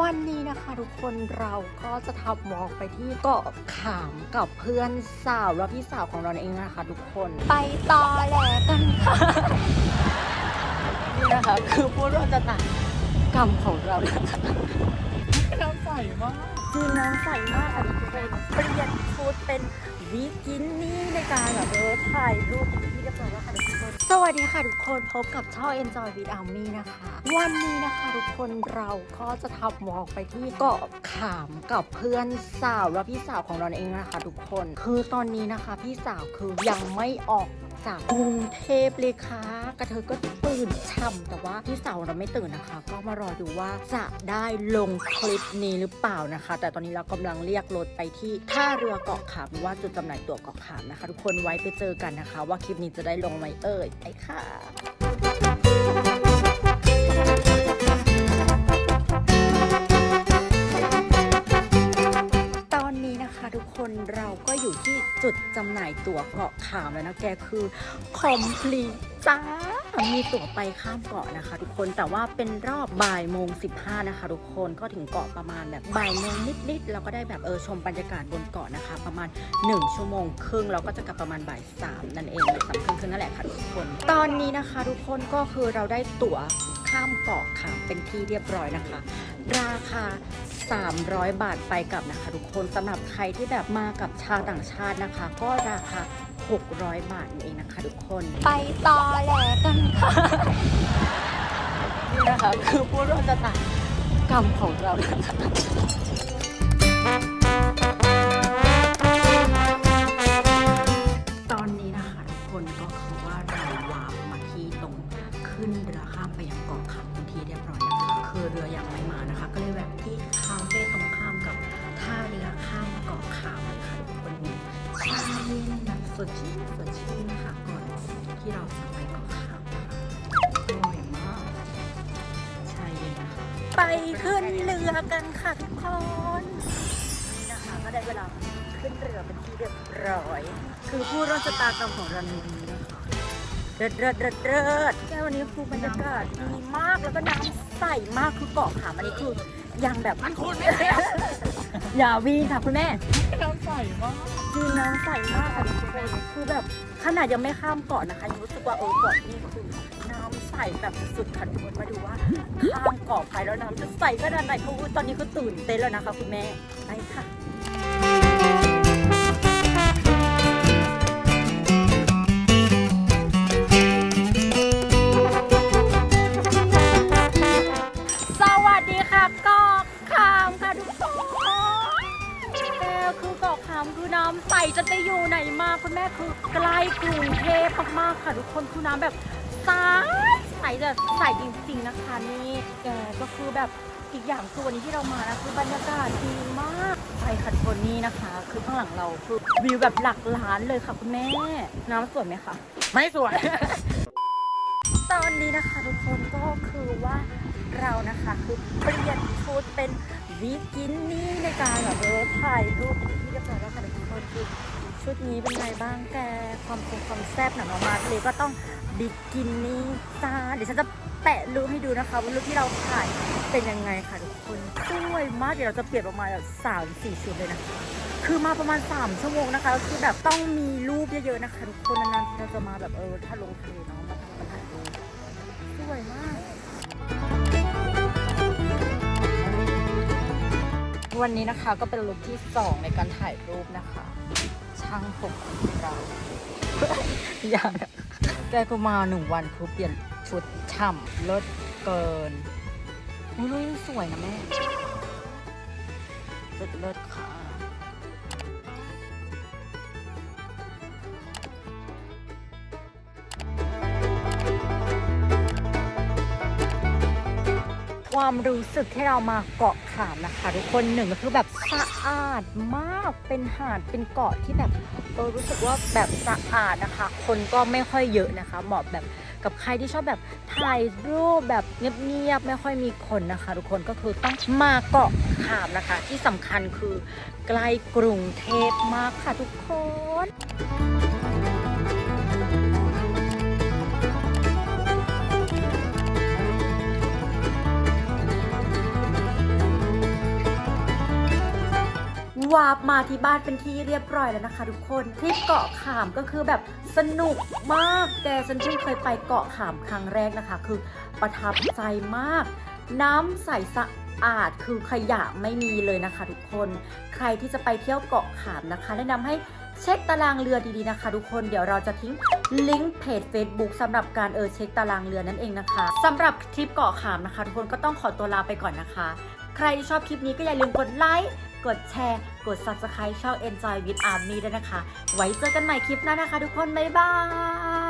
วันนี้นะคะทุกคนเราก็จะทำวอล์กไปที่เกาะขามกับเพื่อนสาวและพี่สาวของเราเองนะคะทุกคนไปต่อแหลกันค่ะนี่นะคะคือพูดว่าจะตัดกรรมของเรานะคะ น้ำใสมากคือน้ำใสมากค่ะทุกคนเปลี่ยนชุดเป็นวิกินี่ในการแบบเออถ่ายรูปที่เรียบร้อยแล้วค่ะทุกคน สวัสดีค่ะทุกคนพบกับช่อง Enjoy with Army นะคะ วันนี้นะคะทุกคนเราก็จะทำวอล์กไปที่เกาะขามกับเพื่อนสาวและพี่สาวของเราเองนะคะ ทุกคน คือตอนนี้นะคะ พี่สาวคือยังไม่ออก จากกรุงเทพเลยค่ะกระเทยก็ตื่นช่ำแต่ว่าพี่สาวเราไม่ตื่นนะคะ ก็มารอดูว่าจะได้ลงคลิปนี้หรือเปล่านะคะ แต่ตอนนี้เรากำลังเรียกรถไปที่ท่าเรือเกาะขามหรือว่าจุดจำหน่ายตั๋วเกาะขามนะคะ ทุกคนไว้ไปเจอกันนะคะ ว่าคลิปนี้จะได้ลงไหมเอ่ยไปค่ะ ทุกคนเราก็อยู่ที่จุดจำหน่ายตั๋วเกาะขามแล้วนะแกคือคอมพลีจ้ามีตั๋วไปข้ามเกาะนะคะ ทุกคนแต่ว่าเป็นรอบบ่ายโมง15นะคะ ทุกคนก็ถึงเกาะประมาณแบบบ่ายโมงนิดๆแล้วก็ได้แบบเออชมบรรยากาศบนเกาะนะคะ ประมาณ 1 ชั่วโมงครึ่งเราก็จะกลับประมาณบ่ายสามนั่นเองสามครึ่งครึ่งนั่นแหละค่ะทุกคน ตอนนี้นะคะ ทุกคนก็คือเราได้ตั๋วข้ามเกาะขามเป็นที่เรียบร้อยนะคะ ราคา 300 บาทไปกลับนะคะ ทุกคนสำหรับใครที่แบบมากับชาวต่างชาตินะคะ ก็ราคา 600 บาทนั่นเองนะคะ ทุกคน ไปต่อแหลกันค่ะนี่นะคะ คือพูดว่าจะตัดกรรมของเรานะคะ ที่เราจะไปเกาะขามนะคะอร่อยมากชาเย็นนะคะ ไปขึ้นเรือกันค่ะทุกคนนี่นะคะก็ได้เวลาขึ้นเรือเป็นที่เรียบร้อย คือผู้รอดชะตากรรมของเราในวันนี้นะคะเริดเริดเริดเริดแค่วันนี้คือบรรยากาศดีมากแล้วก็น้ำใสมากคือเกาะขามอันนี้คือยังแบบมันคุณอย่าวีนค่ะคุณแม่น้ำใสมาก คือน้ำใสมากค่ะทุกคนคือแบบขนาดยังไม่ข้ามเกาะนะคะยังรู้สึกว่าเออเกาะนี่คือน้ำใสแบบสุดๆค่ะทุกคนมาดูว่าข้ามเกาะไปแล้วน้ำจะใสขนาดไหนคือตอนนี้ก็ตื่นเต้นแล้วนะคะคุณแม่ไปค่ะ คือเกาคือน้ำใสจะไปอยู่ไหนมาคุณแม่คือใกล้กรุงเทพมากๆค่ะทุกคนคือน้ำแบบใสใสแบบใสจริงๆนะคะนี่แกก็คือแบบอีกอย่างคือวันนี้ที่เรามานะคือบรรยากาศดีมากไปค่ะทุกคนนี่นะคะ คือข้างหลังเราคือวิวแบบหลักล้านเลยค่ะคุณแม่ น้ำสวยไหมคะไม่สวย ตอนนี้นะคะทุกคนก็คือว่าเรานะคะคือเปลี่ยนชุดเป็นวิกินี่ในการแบบเออถ่ายรูปเป็นที่เรียบร้อยแล้วค่ะทุกคนคือชุดนี้เป็นไงบ้างแกความคงความแซ่บหนังออกมาเลยก็ต้องบิกินี่จ้าเดี๋ยวฉันจะแปะรูปให้ดูนะคะว่ารูปที่เราถ่ายเป็นยังไงค่ะทุกคนสวยมากเดี๋ยวเราจะเปลี่ยนประมาณแบบสามสี่ชุดเลยนะคือมาประมาณ 3 ชั่วโมงนะคะคือแบบต้องมีรูปเยอะๆนะคะทุกคนนานๆที่เราจะมาแบบเออถ้าลงทะเลเนาะมาทำมาถ่าย วยมาก วันนี้นะคะก็เป็นลุคที่2ในการถ่ายรูปนะคะ ช่างผมของเรา อย่างแกก็มาหนึ่งวันคือเปลี่ยนชุดช่ำลดเกินอุ้ยรูปยังสวยนะแม่เลิศเลิศค่ะ ความรู้สึกที่เรามาเกาะขามนะคะ ทุกคนหนึ่งก็คือแบบสะอาดมากเป็นหาดเป็นเกาะที่แบบเออรู้สึกว่าแบบสะอาดนะคะ คนก็ไม่ค่อยเยอะนะคะ เหมาะแบบกับใครที่ชอบแบบถ่ายรูปแบบเงียบๆไม่ค่อยมีคนนะคะ ทุกคนก็คือต้องมาเกาะขามนะคะ ที่สำคัญคือใกล้กรุงเทพมากค่ะทุกคน วาร์ปมาที่บ้านเป็นที่เรียบร้อยแล้วนะคะทุกคนทริปเกาะขามก็คือแบบสนุกมากแกฉันเพิ่งเคยไปเกาะขามครั้งแรกนะคะ คือประทับใจมาก น้ำใสสะอาดคือขยะไม่มีเลยนะคะทุกคน ใครที่จะไปเที่ยวเกาะขามนะคะ แนะนำให้เช็คตารางเรือดีๆนะคะ ทุกคนเดี๋ยวเราจะทิ้งลิงก์เพจ Facebook สำหรับการเออเช็คตารางเรือนั่นเองนะคะสำหรับทริปเกาะขามนะคะ ทุกคนก็ต้องขอตัวลาไปก่อนนะคะ ใครที่ชอบคลิปนี้ก็อย่าลืมกดไลค์ กดแชร์ กด Subscribe ช่อง Enjoy with Army ด้วยนะคะ ไว้เจอกันใหม่คลิปหน้านะคะทุกคน บ๊ายบาย